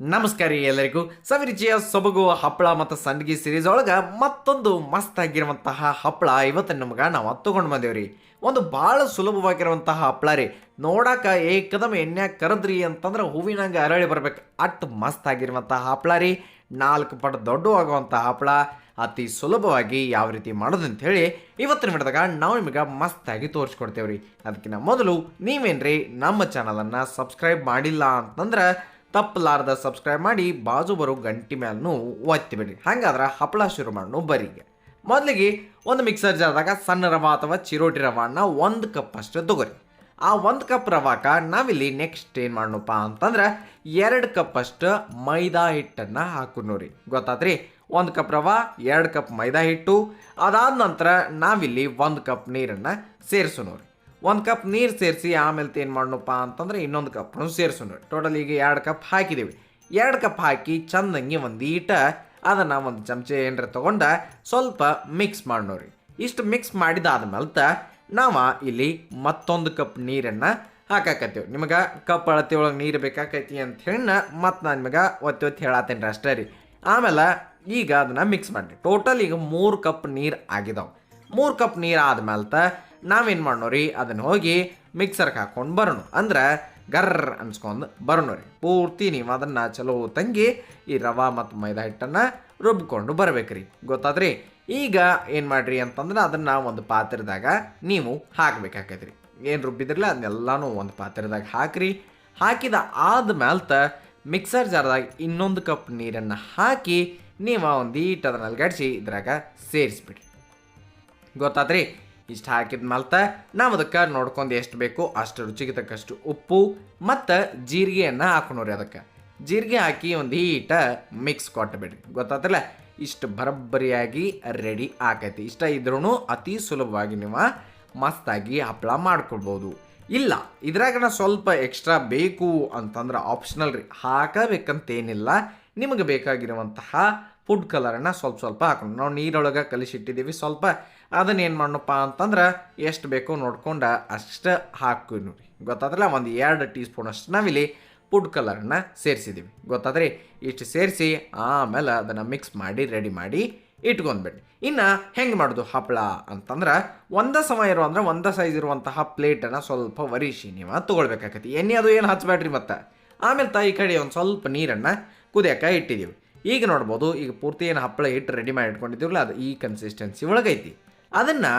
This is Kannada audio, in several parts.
ನಮಸ್ಕಾರ ರೀ ಎಲ್ಲರಿಗೂ. ಸವಿರುಚಿಯ ಸೊಬಗು ಹಪ್ಪಳ ಮತ್ತು ಸಂಡ್ಗಿ ಸಿರೀಸ್ ಒಳಗೆ ಮತ್ತೊಂದು ಮಸ್ತ್ ಆಗಿರುವಂತಹ ಹಪ್ಪಳ ಇವತ್ತು ನಮ್ಗೆ ನಾವು ತಗೊಂಡು ಬಂದೇವ್ರಿ ಒಂದು ಭಾಳ ಸುಲಭವಾಗಿರುವಂತಹ ಹಪ್ಪಳ ರೀ. ನೋಡಾಕ ಏಕದಮ್ ಎಣ್ಣೆ ಕರದ್ರಿ ಅಂತಂದ್ರೆ ಹೂವಿನಂಗೆ ಅರಳಿ ಬರ್ಬೇಕು. ಅಷ್ಟು ಮಸ್ತ್ ಆಗಿರುವಂತಹ ಹಪ್ಪಳ ರೀ. ನಾಲ್ಕು ಪಟ್ಟು ದೊಡ್ಡ ಆಗುವಂತಹ ಹಪ್ಪಳ ಅತಿ ಸುಲಭವಾಗಿ ಯಾವ ರೀತಿ ಮಾಡೋದು ಹೇಳಿ ಇವತ್ತಿನ ವಿಡಿಯೋದಾಗ ನಾವು ನಿಮಗೆ ಮಸ್ತಾಗಿ ತೋರಿಸ್ಕೊಡ್ತೇವೆ ರೀ. ಅದಕ್ಕಿಂತ ಮೊದಲು ನೀವೇನ್ರಿ ನಮ್ಮ ಚಾನಲನ್ನು ಸಬ್ಸ್ಕ್ರೈಬ್ ಮಾಡಿಲ್ಲ ಅಂತಂದ್ರೆ ತಪ್ಪಲಾರ್ದ ಸಬ್ಸ್ಕ್ರೈಬ್ ಮಾಡಿ, ಬಾಜು ಬರೋ ಗಂಟಿ ಮ್ಯಾಲೂ ಒತ್ತಿಬಿಡಿ. ಹಂಗಾದ್ರೆ ಹಪ್ಪಳ ಶುರು ಮಾಡೋಣ ಬರೀಗೆ. ಮೊದಲಿಗೆ ಒಂದು ಮಿಕ್ಸರ್ ಜಾರ್ದಾಗ ಸಣ್ಣ ರವ ಅಥವಾ ಚಿರೋಟಿ ರವಾನ ಒಂದು ಕಪ್ ಅಷ್ಟು ತಗೋರಿ. ಆ ಒಂದು ಕಪ್ ರವಾಕ ನಾವಿಲ್ಲಿ ನೆಕ್ಸ್ಟ್ ಏನು ಮಾಡೋಣಪ್ಪ ಅಂತಂದ್ರೆ ಎರಡು ಕಪ್ ಅಷ್ಟು ಮೈದಾ ಹಿಟ್ಟನ್ನು ಹಾಕೋರಿ ಗೊತ್ತಾತ್ರಿ? ಒಂದು ಕಪ್ ರವ, ಎರಡು ಕಪ್ ಮೈದಾ ಹಿಟ್ಟು, ಅದಾದ ನಂತರ ನಾವಿಲ್ಲಿ ಒಂದು ಕಪ್ ನೀರನ್ನು ಸೇರಿಸೋಣ ಒಂದು ಕಪ್ ನೀರು ಸೇರಿಸಿ ಆಮೇಲೆ ಏನು ಮಾಡೋಣಪ್ಪ ಅಂತಂದ್ರೆ ಇನ್ನೊಂದು ಕಪ್ನು ಸೇರಿಸೋಣ. ಟೋಟಲ್ ಈಗ ಎರಡು ಕಪ್ ಹಾಕಿದ್ದೀವಿ ಎರಡು ಕಪ್ ಹಾಕಿ ಚಂದಂಗೆ ಒಂದು ಈಟ ಅದನ್ನು ಒಂದು ಚಮಚ ಏನರ ತೊಗೊಂಡ ಸ್ವಲ್ಪ ಮಿಕ್ಸ್ ಮಾಡೋರಿ ಇಷ್ಟು ಮಿಕ್ಸ್ ಮಾಡಿದಾದ್ಮೇಲೆ ನಾವು ಇಲ್ಲಿ ಮತ್ತೊಂದು ಕಪ್ ನೀರನ್ನು ಹಾಕಾಕತ್ತೀವಿ. ನಿಮಗೆ ಕಪ್ ಅಳತೆ ಒಳಗೆ ನೀರು ಬೇಕಾಕೈತಿ ಅಂತ ಹೇಳಿ ಮತ್ತು ನಾನು ನಿಮಗೆ ಒತ್ತಿ ಒತ್ತಿ ಹೇಳತ್ತೇನೆ ರೀ ಅಷ್ಟೇ ರೀ. ಆಮೇಲೆ ಈಗ ಅದನ್ನು ಮಿಕ್ಸ್ ಮಾಡಿ ಟೋಟಲ್ ಈಗ ಮೂರು ಕಪ್ ನೀರು ಆಗಿದಾವೆ. ಮೂರು ಕಪ್ ನೀರು ಆದ್ಮೇಲೆ ನಾವೇನು ಮಾಡೋರಿ ಅದನ್ನು ಹೋಗಿ ಮಿಕ್ಸರ್ಗೆ ಹಾಕ್ಕೊಂಡು ಬರೋಣ. ಅಂದ್ರೆ ಗರ್ರ ಅನ್ಸ್ಕೊಂಡು ಬರೋಣ ರೀ. ಪೂರ್ತಿ ನೀವು ಅದನ್ನು ಚಲೋ ತಂಗಿ ಈ ರವೆ ಮತ್ತು ಮೈದಾ ಹಿಟ್ಟನ್ನು ರುಬ್ಕೊಂಡು ಬರ್ಬೇಕ್ರಿ ಗೊತ್ತಾದ್ರಿ? ಈಗ ಏನು ಮಾಡ್ರಿ ಅಂತಂದ್ರೆ ಅದನ್ನು ಒಂದು ಪಾತ್ರೆದಾಗ ನೀವು ಹಾಕಬೇಕಾಗೈತ್ರಿ ಏನು ರುಬ್ಬಿದ್ರಲ್ಲ ಅದನ್ನೆಲ್ಲನೂ ಒಂದು ಪಾತ್ರೆದಾಗ ಹಾಕ್ರಿ. ಹಾಕಿದ ಆದ್ಮೇಲೆ ಮಿಕ್ಸರ್ ಜಾರ್ದಾಗ ಇನ್ನೊಂದು ಕಪ್ ನೀರನ್ನು ಹಾಕಿ ನೀವು ಒಂದು ಅದನ್ನ ಅಲ್ಗಾಡಿಸಿ ಇದ್ರಾಗ ಸೇರಿಸ್ಬಿಡ್ರಿ. ಗೊತ್ತಾತ್ರಿ ಇಷ್ಟು ಹಾಕಿದ ಮಲ್ತ ನಾವು ಅದಕ್ಕೆ ನೋಡ್ಕೊಂಡು ಎಷ್ಟು ಬೇಕು ಅಷ್ಟು ರುಚಿಗೆ ತಕ್ಕಷ್ಟು ಉಪ್ಪು ಮತ್ತು ಜೀರಿಗೆಯನ್ನು ಹಾಕೊಂಡ್ರಿ ಅದಕ್ಕೆ. ಜೀರಿಗೆ ಹಾಕಿ ಒಂದು ಹೀಟ ಮಿಕ್ಸ್ ಕೊಟ್ಟಬೇಡ್ರಿ ಗೊತ್ತಾತಲ್ಲ? ಇಷ್ಟು ಬರಬ್ಬರಿಯಾಗಿ ರೆಡಿ ಆಕೈತಿ ಇಷ್ಟ ಇದ್ರೂ ಅತಿ ಸುಲಭವಾಗಿ ನೀವು ಮಸ್ತಾಗಿ ಹಪ್ಪಳ ಮಾಡ್ಕೊಳ್ಬೋದು. ಇಲ್ಲ, ಇದ್ರಾಗ ಸ್ವಲ್ಪ ಎಕ್ಸ್ಟ್ರಾ ಬೇಕು ಅಂತಂದ್ರೆ ಆಪ್ಷನಲ್ ರೀ. ಹಾಕಬೇಕಂತೇನಿಲ್ಲ. ನಿಮಗೆ ಬೇಕಾಗಿರುವಂತಹ ಫುಡ್ ಕಲರನ್ನು ಸ್ವಲ್ಪ ಸ್ವಲ್ಪ ಹಾಕೋಣ. ನಾವು ನೀರೊಳಗೆ ಕಲಿಸಿಟ್ಟಿದ್ದೀವಿ. ಸ್ವಲ್ಪ ಅದನ್ನ ಏನು ಮಾಡೋಣಪ್ಪ ಅಂತಂದ್ರೆ ಎಷ್ಟು ಬೇಕೋ ನೋಡ್ಕೊಂಡು ಅಷ್ಟು ಹಾಕೋನು ಗೊತ್ತಾದ್ರಲ್ಲ? ಒಂದು ಎರಡು ಟೀ ಸ್ಪೂನ್ ಅಷ್ಟು ನಾವಿಲ್ಲಿ ಫುಡ್ ಕಲರನ್ನು ಸೇರಿಸಿದ್ದೀವಿ. ಗೊತ್ತಾದ್ರಿ? ಇಷ್ಟು ಸೇರಿಸಿ ಆಮೇಲೆ ಅದನ್ನು ಮಿಕ್ಸ್ ಮಾಡಿ, ರೆಡಿ ಮಾಡಿ ಇಟ್ಕೊಂಡ್ಬಿಡಿ ಇನ್ನು ಹೆಂಗೆ ಮಾಡೋದು ಹಪ್ಪಳ ಅಂತಂದ್ರೆ ಒಂದೇ ಸಮ ಇರೋ ಅಂದ್ರೆ ಒಂದೇ ಸೈಜ್ ಇರುವಂತಹ ಪ್ಲೇಟನ್ನು ಸ್ವಲ್ಪ ವರಿಸಿ ನೀವು ತೊಗೊಳ್ಬೇಕಾಗತ್ತೆ ಎಣ್ಣೆ ಅದು ಏನು ಹಚ್ಚಬೇಡ್ರಿ ಮತ್ತೆ? ಆಮೇಲೆ ತಾಯಿ ಕಡೆ ಒಂದು ಸ್ವಲ್ಪ ನೀರನ್ನು ಕುದಿಯಕ್ಕೆ ಇಟ್ಟಿದ್ದೀವಿ. ಈಗ ನೋಡ್ಬೋದು, ಈಗ ಪೂರ್ತಿ ಏನು ಹಪ್ಪಳ ಹಿಟ್ಟು ರೆಡಿ ಮಾಡಿ ಇಟ್ಕೊಂಡಿದ್ದೀವಲ್ಲ, ಅದು ಈ ಕನ್ಸಿಸ್ಟೆನ್ಸಿ ಒಳಗೈತಿ. ಅದನ್ನು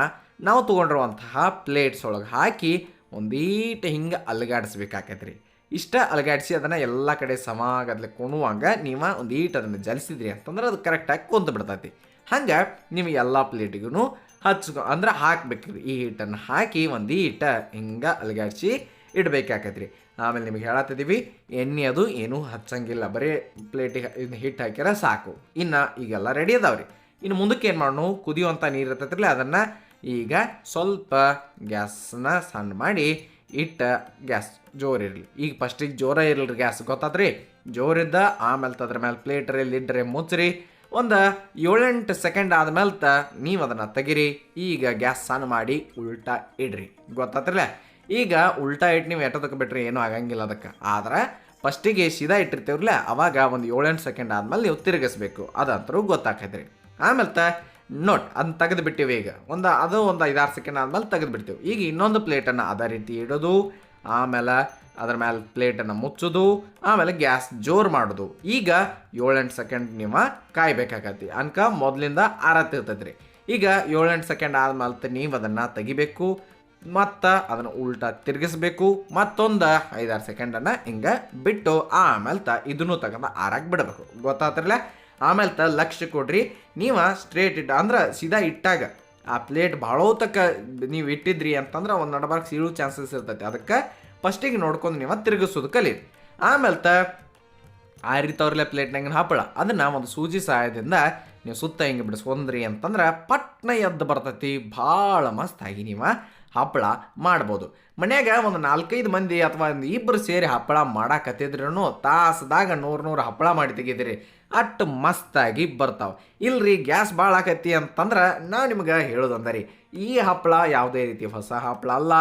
ನಾವು ತೊಗೊಂಡಿರುವಂತಹ ಪ್ಲೇಟ್ಸ್ ಒಳಗೆ ಹಾಕಿ ಒಂದೀಟ ಹಿಂಗೆ ಅಲಗಾಡಿಸ್ಬೇಕಾಕೈತ್ರಿ. ಇಷ್ಟ ಅಲಗಾಡಿಸಿ ಅದನ್ನು ಎಲ್ಲ ಕಡೆ ಸಮಾಗದ್ಲೆ ಕೊಣುವಾಗ ನೀವು ಒಂದು ಈಟ್ ಅದನ್ನು ಜಲಿಸಿದ್ರಿ ಅಂತಂದ್ರೆ ಅದು ಕರೆಕ್ಟಾಗಿ ಕುಂತು ಬಿಡ್ತೈತಿ. ಹಂಗೆ ನೀವು ಎಲ್ಲ ಪ್ಲೇಟಿಗೂ ಹಚ್ಕೊ, ಅಂದ್ರೆ ಹಾಕ್ಬೇಕ್ರಿ. ಈ ಹಿಟ್ಟನ್ನು ಹಾಕಿ ಒಂದು ಈಟ ಹಿಂಗೆ ಅಲಗಾಡಿಸಿ ಇಡ್ಬೇಕಾಕೈತ್ರಿ. ಆಮೇಲೆ ನಿಮಗೆ ಹೇಳತ್ತಿದ್ದೀವಿ ಎಣ್ಣೆ ಅದು ಏನೂ ಹಚ್ಚಂಗಿಲ್ಲ, ಬರೀ ಪ್ಲೇಟಿಗೆ ಹಿಟ್ಟು ಹಾಕ್ಯಾರ ಸಾಕು. ಇನ್ನು ಈಗೆಲ್ಲ ರೆಡಿ ಅದಾವ್ರಿ. ಇನ್ನು ಮುಂದಕ್ಕೆ ಏನು ಮಾಡೋಣ? ಕುದಿಯುವಂಥ ನೀರು ಇರ್ತೈತ್ರಲ್ಲ, ಅದನ್ನು ಈಗ ಸ್ವಲ್ಪ ಗ್ಯಾಸನ್ನ ಸಣ್ಣ ಮಾಡಿ ಇಟ್ಟ ಗ್ಯಾಸ್ ಜೋರಿರಲಿ ಈಗ ಫಸ್ಟಿಗೆ ಜೋರ ಇರಲಿ ಗ್ಯಾಸ್ ಗೊತ್ತಾದ್ರಿ ಜೋರಿದ್ದ ಆಮೇಲೆ ಅದ್ರ ಮೇಲೆ ಪ್ಲೇಟ್ರಿ ಲಿಡ್ರೆ ಮುಚ್ಚ್ರಿ ಒಂದು ಏಳೆಂಟು ಸೆಕೆಂಡ್ ಆದಮೇಲೆ ತ ನೀವು ಅದನ್ನು ತೆಗಿರಿ. ಈಗ ಗ್ಯಾಸ್ ಸಣ್ಣ ಮಾಡಿ ಉಲ್ಟಾ ಇಡ್ರಿ. ಗೊತ್ತಾತ್ರಲ್ಲ? ಈಗ ಉಲ್ಟಾ ಇಟ್ಟು ನೀವು ಎಟ್ಟ ಬಿಟ್ರೆ ಏನೂ ಆಗಂಗಿಲ್ಲ ಅದಕ್ಕೆ. ಆದ್ರೆ ಫಸ್ಟಿಗೆ ಸೀದಾ ಇಟ್ಟಿರ್ತೇವ್ರಲ್ಲ, ಅವಾಗ ಒಂದು ಏಳೆಂಟು ಸೆಕೆಂಡ್ ಆದ್ಮೇಲೆ ನೀವು ತಿರುಗಿಸ್ಬೇಕು. ಅದಂತರೂ ಗೊತ್ತಾಕೈತ್ರಿ ಆಮೇಲೆ ತ ನೋಟ್ ಅದನ್ನ ತೆಗೆದು ಬಿಟ್ಟಿವಿ ಈಗ. ಒಂದು, ಅದು ಒಂದು ಐದಾರು ಸೆಕೆಂಡ್ ಆದ್ಮೇಲೆ ತೆಗೆದು ಬಿಡ್ತೀವಿ ಈಗ ಇನ್ನೊಂದು ಪ್ಲೇಟನ್ನು ಅದೇ ರೀತಿ ಇಡೋದು, ಆಮೇಲೆ ಅದ್ರ ಮೇಲೆ ಪ್ಲೇಟನ್ನು ಮುಚ್ಚೋದು, ಆಮೇಲೆ ಗ್ಯಾಸ್ ಜೋರು ಮಾಡೋದು. ಈಗ ಏಳೆಂಟು ಸೆಕೆಂಡ್ ನೀವು ಕಾಯ್ಬೇಕಾಗತ್ತಿ. ಅನ್ಕ ಮೊದಲಿಂದ ಆರತ್ತಿರ್ತೈತ್ರಿ ಈಗ ಏಳೆಂಟು ಸೆಕೆಂಡ್ ಆದ್ಮೇಲೆ ನೀವು ಅದನ್ನು ತೆಗಿಬೇಕು. ಮತ್ತು ಅದನ್ನು ಉಲ್ಟಾ ತಿರುಗಿಸ್ಬೇಕು. ಮತ್ತೊಂದು ಐದಾರು ಸೆಕೆಂಡನ್ನು ಹಿಂಗೆ ಬಿಟ್ಟು ಆಮೇಲೆ ತ ಇದನ್ನು ತಗೊಂಡು ಆರಾಗಿ ಬಿಡಬೇಕು. ಗೊತ್ತಾತ್ರಲ್ಲ? ಆಮೇಲೆ ತ ಲಕ್ಷ್ಯ ಕೊಡ್ರಿ. ನೀವು ಸ್ಟ್ರೇಟ್ ಇಟ್ಟ ಅಂದ್ರೆ ಸೀದಾ ಇಟ್ಟಾಗ ಆ ಪ್ಲೇಟ್ ಭಾಳ ತಕ್ಕ ನೀವು ಇಟ್ಟಿದ್ರಿ ಅಂತಂದ್ರೆ ಒಂದು ನಡಬಾರ್ಕ್ ಸೀಳು ಚಾನ್ಸಸ್ ಇರ್ತೈತಿ. ಅದಕ್ಕೆ ಫಸ್ಟಿಗೆ ನೋಡ್ಕೊಂಡು ನೀವು ತಿರುಗಿಸೋದು ಕಲೀರಿ. ಆಮೇಲೆ ತ ಆರಿತವ್ರಲೆ ಪ್ಲೇಟ್ನಾಗಿನ ಹಾಪಳ. ಅದನ್ನು ಒಂದು ಸೂಜಿ ಸಹಾಯದಿಂದ ನೀವು ಸುತ್ತ ಹಿಂಗೆ ಬಿಡಿಸ್ಕೊಂಡ್ರಿ ಅಂತಂದ್ರೆ ಪಟ್ನ ಎದ್ದು ಬರ್ತೈತಿ. ಭಾಳ ಮಸ್ತಾಗಿ ನೀವು ಹಪ್ಪಳ ಮಾಡ್ಬೋದು. ಮನ್ಯಾಗ ಒಂದು ನಾಲ್ಕೈದು ಮಂದಿ ಅಥವಾ ಒಂದು ಇಬ್ಬರು ಸೇರಿ ಹಪ್ಪಳ ಮಾಡಾಕತ್ತಿದ್ರೂ ತಾಸದಾಗ ನೂರು ನೂರು ಹಪ್ಪಳ ಮಾಡಿ ತೆಗಿತೀರಿ. ಅಟ್ಟು ಮಸ್ತಾಗಿ ಬರ್ತಾವೆ. ಇಲ್ರಿ, ಗ್ಯಾಸ್ ಭಾಳ ಆಕೈತಿ ಅಂತಂದ್ರೆ ನಾವು ನಿಮ್ಗೆ ಹೇಳೋದಂದರಿ. ಈ ಹಪ್ಪಳ ಯಾವುದೇ ರೀತಿ ಹೊಸ ಹಪ್ಪಳ ಅಲ್ಲ.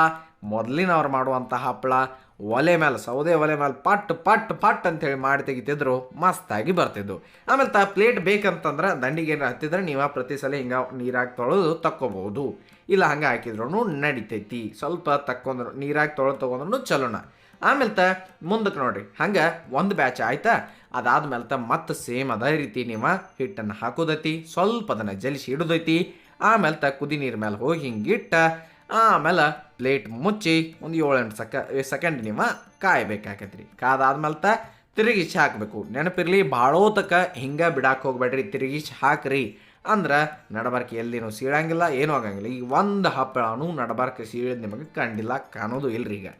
ಮೊದಲಿನವ್ರು ಮಾಡುವಂಥ ಹಪ್ಪಳ ಒಲೆ ಮೇಲೆ ಸೌದೆ ಒಲೆ ಮೇಲೆ ಪಟ್ ಪಟ್ ಪಟ್ ಅಂತೇಳಿ ಮಾಡಿ ತೆಗಿತಿದ್ರು ಮಸ್ತಾಗಿ ಬರ್ತಿದ್ವು. ಆಮೇಲೆ ತ ಪ್ಲೇಟ್ ಬೇಕಂತಂದ್ರೆ ದಂಡಿಗೆ ಏನು ಹತ್ತಿದ್ರೆ ನೀವು ಪ್ರತಿ ಸಲ ಹಿಂಗೆ ನೀರಾಗಿ ತೊಳೆದು ತಕ್ಕೋಬಹುದು. ಇಲ್ಲ ಹಂಗೆ ಹಾಕಿದ್ರು ನಡಿತೈತಿ. ಸ್ವಲ್ಪ ತಕ್ಕೊಂಡ್ರು, ನೀರಾಗಿ ತೊಳೆದು ತೊಗೊಂಡ್ರು ಚಲೋಣ ಆಮೇಲೆ ತ ಮುಂದಕ್ಕೆ ನೋಡ್ರಿ, ಹಂಗೆ ಒಂದು ಬ್ಯಾಚ್ ಆಯ್ತಾ? ಅದಾದ್ಮೇಲೆ ತ ಮತ್ತೆ ಸೇಮ್ ಅದೇ ರೀತಿ ನೀವು ಹಿಟ್ಟನ್ನು ಹಾಕೋದೈತಿ, ಸ್ವಲ್ಪ ಅದನ್ನು ಜಲಿಸಿ ಇಡೋದೈತಿ. ಆಮೇಲೆ ತ ಕುದಿ ನೀರು ಮೇಲೆ ಹೋಗಿ ಹಿಂಗಿಟ್ಟ ಆಮೇಲೆ ಪ್ಲೇಟ್ ಮುಚ್ಚಿ ಒಂದು ಏಳೆಂಟು ಸಕ ಸೆಕೆಂಡ್ ನೀವು ರೀ ಕಾದಾದ್ಮೇಲೆ ತ ತಿರುಗಿಸಿ ಹಾಕಬೇಕು. ನೆನಪಿರಲಿ ಭಾಳೋತಕ ಹಿಂಗೆ ಬಿಡಾಕೆ ಹೋಗ್ಬೇಡ್ರಿ, ತಿರುಗಿಸಿ ಹಾಕ್ರಿ. ಅಂದ್ರೆ ನಡಬಾರ್ಕೆ ಎಲ್ಲಿನೂ ಸೀಳಂಗಿಲ್ಲ, ಏನೂ ಆಗಂಗಿಲ್ಲ. ಈಗ ಒಂದು ಹಪ್ಪಳನೂ ನಡಬಾರ್ಕೆ ಸೀಳಿದ ನಿಮಗೆ ಕಂಡಿಲ್ಲ, ಕಾಣೋದು ಇಲ್ರಿ ಈಗ.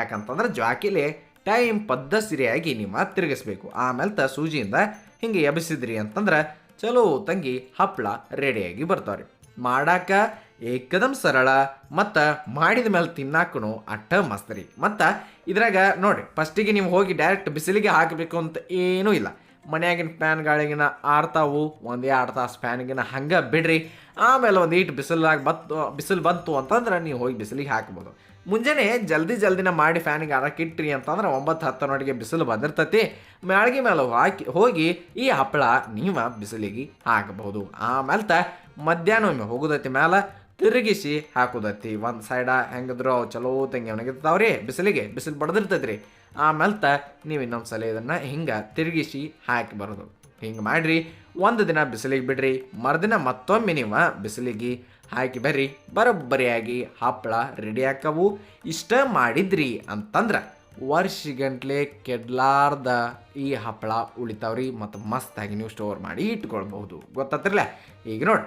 ಯಾಕಂತಂದ್ರೆ ಜ್ವಾಕಿಲಿ ಟೈಮ್ ಪದ್ದ ಸಿರಿಯಾಗಿ ನಿಮ್ಮ ತಿರುಗಿಸ್ಬೇಕು. ಆಮೇಲೆ ತ ಸೂಜಿಯಿಂದ ಹಿಂಗೆ ಎಬ್ಬಿಸಿದ್ರಿ ಅಂತಂದ್ರೆ ಚಲೋ ತಂಗಿ ಹಪ್ಪಳ ರೆಡಿಯಾಗಿ ಬರ್ತಾವ್ರಿ. ಮಾಡಾಕ ಏಕದಮ್ ಸರಳ ಮತ್ತು ಮಾಡಿದ ಮೇಲೆ ತಿನ್ನಾಕನು ಅಟ್ಟ ಮಸ್ತ್ ರೀ ಮತ್ತು ಇದ್ರಾಗ ನೋಡ್ರಿ, ಫಸ್ಟಿಗೆ ನೀವು ಹೋಗಿ ಡೈರೆಕ್ಟ್ ಬಿಸಿಲಿಗೆ ಹಾಕಬೇಕು ಅಂತ ಏನೂ ಇಲ್ಲ. ಮನೆಯಾಗಿನ ಫ್ಯಾನ್ ಗಾಳಿಗಿನ ಆಡ್ತಾವು ಒಂದು ಎರಡು ತಾಸು ಫ್ಯಾನ್ಗಿನ ಹಂಗೆ ಬಿಡ್ರಿ. ಆಮೇಲೆ ಒಂದು ಈಟ್ ಬಿಸಿಲಾಗಿ ಬತ್ತು, ಬಿಸಿಲು ಬಂತು ಅಂತಂದ್ರೆ ನೀವು ಹೋಗಿ ಬಿಸಿಲಿಗೆ ಹಾಕ್ಬೋದು. ಮುಂಜಾನೆ ಜಲ್ದಿ ಜಲ್ದಿನ ಮಾಡಿ ಫ್ಯಾನಿಗೆ ಅರಕಿಟ್ರಿ ಅಂತಂದ್ರೆ ಒಂಬತ್ತು ಹತ್ತು ನೋಡಿಗೆ ಬಿಸಿಲು ಬಂದಿರ್ತೈತಿ. ಮ್ಯಾಳ್ಗಿ ಮೇಲೆ ಹಾಕಿ, ಹೋಗಿ ಈ ಹಪ್ಪಳ ನೀವು ಬಿಸಿಲಿಗೆ ಹಾಕಬಹುದು. ಆಮೇಲೆ ತ ಮಧ್ಯಾಹ್ನ ಒಮ್ಮೆ ಹೋಗೋದೈತಿ ಮೇಲೆ ತಿರುಗಿಸಿ ಹಾಕೋದೈತಿ. ಒಂದು ಸೈಡ ಹೆಂಗಿದ್ರು ಅವು ಚಲೋ ತಂಗಿ ಒಣಗಿರ್ತಾವ್ರಿ ಬಿಸಿಲಿಗೆ ಬಿಸಿಲು ಬಡ್ದಿರ್ತೈತ್ರಿ. ಆಮೇಲೆ ತ ನೀವು ಇನ್ನೊಂದು ಸಲ ಇದನ್ನು ಹಿಂಗೆ ತಿರುಗಿಸಿ ಹಾಕಿ ಬರೋದು. ಹಿಂಗೆ ಮಾಡಿರಿ, ಒಂದು ದಿನ ಬಿಸಿಲಿಗೆ ಬಿಡ್ರಿ, ಮರುದಿನ ಮತ್ತೊಮ್ಮೆ ನೀವು ಬಿಸಿಲಿಗೆ ಹಾಕಿ ಬರ್ರಿ, ಬರೋಬ್ಬರಿಯಾಗಿ ಹಪ್ಪಳ ರೆಡಿ ಆಕವು ಇಷ್ಟ ಮಾಡಿದ್ರಿ ಅಂತಂದ್ರೆ ವರ್ಷಗಂಟ್ಲೆ ಕೆಡ್ಲಾರ್ದ ಈ ಹಪ್ಪಳ ಉಳಿತಾವ್ರಿ ಮತ್ತು ಮಸ್ತಾಗಿ ನೀವು ಸ್ಟೋರ್ ಮಾಡಿ ಇಟ್ಕೊಳ್ಬಹುದು. ಗೊತ್ತಾತ್ರಲ್ಲ ಈಗ ನೋಡಿ.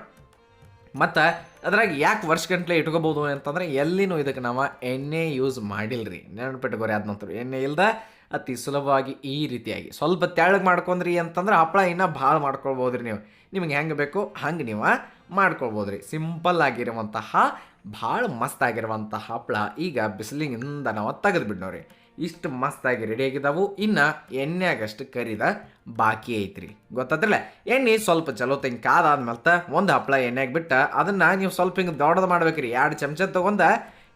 ಮತ್ತು ಅದ್ರಾಗ ಯಾಕೆ ವರ್ಷಗಂಟ್ಲೆ ಇಟ್ಕೋಬೋದು ಅಂತಂದ್ರೆ ಎಲ್ಲಿನೂ ಇದಕ್ಕೆ ನಾವು ಎಣ್ಣೆ ಯೂಸ್ ಮಾಡಿಲ್ಲರಿ ನೆನಪಿಟ್ಕೋರಿ ಅದ ನಂತರ ಎಣ್ಣೆ ಇಲ್ದ ಅತಿ ಸುಲಭವಾಗಿ ಈ ರೀತಿಯಾಗಿ. ಸ್ವಲ್ಪ ತೆಳ್ಳಗೆ ಮಾಡ್ಕೊಂಡ್ರಿ ಅಂತಂದ್ರೆ ಹಪ್ಪಳ ಇನ್ನೂ ಭಾಳ ಮಾಡ್ಕೊಳ್ಬೋದ್ರಿ ನೀವು. ನಿಮ್ಗೆ ಹೆಂಗೆ ಬೇಕು ಹಂಗೆ ನೀವು ಮಾಡ್ಕೊಳ್ಬೋದ್ರಿ. ಸಿಂಪಲ್ ಆಗಿರುವಂತಹ, ಭಾಳ ಮಸ್ತ್ ಆಗಿರುವಂತಹ ಹಪ್ಪಳ ಈಗ ಬಿಸಿಲಿನಿಂದ ನಾವು ತೆಗೆದು ಬಿಡ್ನೋರಿ. ಇಷ್ಟು ಮಸ್ತಾಗಿ ರೆಡಿ ಆಗಿದಾವು. ಇನ್ನು ಎಣ್ಣೆಗಷ್ಟು ಕರಿದ ಬಾಕಿ ಐತ್ರಿ. ಗೊತ್ತಾದ್ರಲ್ಲ? ಎಣ್ಣೆ ಸ್ವಲ್ಪ ಚಲೋ ತೆಂಗ್ ಕಾದಾದ್ಮೇಲೆ ಒಂದು ಹಪ್ಪಳ ಎಣ್ಣೆಗೆ ಬಿಟ್ಟ ಅದನ್ನ ನೀವು ಸ್ವಲ್ಪ ಹಿಂಗೆ ದೊಡ್ಡದು ಮಾಡ್ಬೇಕ್ರಿ. ಎರಡು ಚಮಚ ತಗೊಂಡ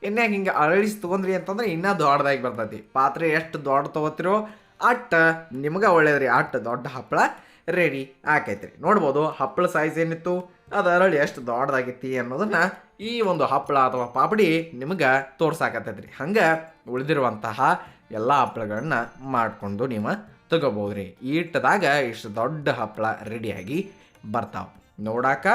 ಎಣ್ಣೆಗೆ ಹಿಂಗೆ ಅರಳಿಸಿ ತೊಗೊಂಡ್ರಿ ಅಂತಂದ್ರೆ ಇನ್ನೂ ದೊಡ್ಡದಾಗಿ ಬರ್ತೈತಿ. ಪಾತ್ರೆ ಎಷ್ಟು ದೊಡ್ಡ ತೊಗೋತಿರೋ ಅಟ್ಟ ನಿಮ್ಗೆ ಒಳ್ಳೇದ್ರಿ, ಅಟ್ಟ ದೊಡ್ಡ ಹಪ್ಪಳ ರೆಡಿ ಆಕೈತ್ರಿ. ನೋಡ್ಬೋದು ಹಪ್ಪಳ ಸೈಜ್ ಏನಿತ್ತು, ಅದು ಅರಳಿ ಎಷ್ಟು ದೊಡ್ಡದಾಗೈತಿ ಅನ್ನೋದನ್ನು ಈ ಒಂದು ಹಪ್ಪಳ ಅಥವಾ ಪಾಪಡಿ ನಿಮ್ಗೆ ತೋರ್ಸಾಕತ್ತೈತ್ರಿ. ಹಂಗೆ ಉಳಿದಿರುವಂತಹ ಎಲ್ಲ ಹಪ್ಪಳಗಳನ್ನ ಮಾಡಿಕೊಂಡು ನೀವು ತಗೋಬೋದ್ರಿ. ಇಟ್ಟದಾಗ ಇಷ್ಟು ದೊಡ್ಡ ಹಪ್ಪಳ ರೆಡಿಯಾಗಿ ಬರ್ತಾವೆ. ನೋಡಾಕ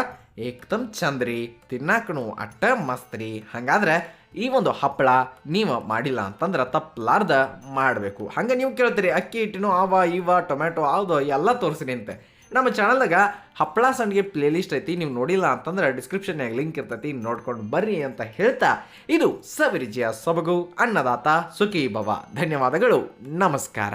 ಏಕ್ದಮ್ ಚಂದ್ರಿ, ತಿನ್ನಾಕನು ಅಟ್ಟ ಮಸ್ತ್ರಿ. ಹಂಗಾದ್ರೆ ಈ ಒಂದು ಹಪ್ಪಳ ನೀವು ಮಾಡಿಲ್ಲ ಅಂತಂದ್ರೆ ತಪ್ಪಲಾರ್ದ ಮಾಡಬೇಕು. ಹಂಗೆ ನೀವು ಕೇಳ್ತೀರಿ, ಅಕ್ಕಿ, ಹಿಟ್ಟಿನೂ ಆವ ಇವ ಟೊಮ್ಯಾಟೊ, ಆವ್ದು, ಎಲ್ಲ ತೋರಿಸ್ರಿ ಅಂತೆ. ನಮ್ಮ ಚಾನಲ್ದಾಗ ಹಪ್ಪಳ ಸಂಡಿಗೆ ಪ್ಲೇಲಿಸ್ಟ್ ಐತಿ, ನೀವು ನೋಡಿಲ್ಲ ಅಂತಂದ್ರೆ ಡಿಸ್ಕ್ರಿಪ್ಷನ್ಯಾಗ ಲಿಂಕ್ ಇರ್ತೈತಿ, ನೋಡ್ಕೊಂಡು ಬರ್ರಿ ಅಂತ ಹೇಳ್ತಾ, ಇದು ಸವಿರಿಜಿಯ ಸೊಬಗು, ಅನ್ನದಾತ ಸುಖಿ ಭವ ಧನ್ಯವಾದಗಳು, ನಮಸ್ಕಾರ.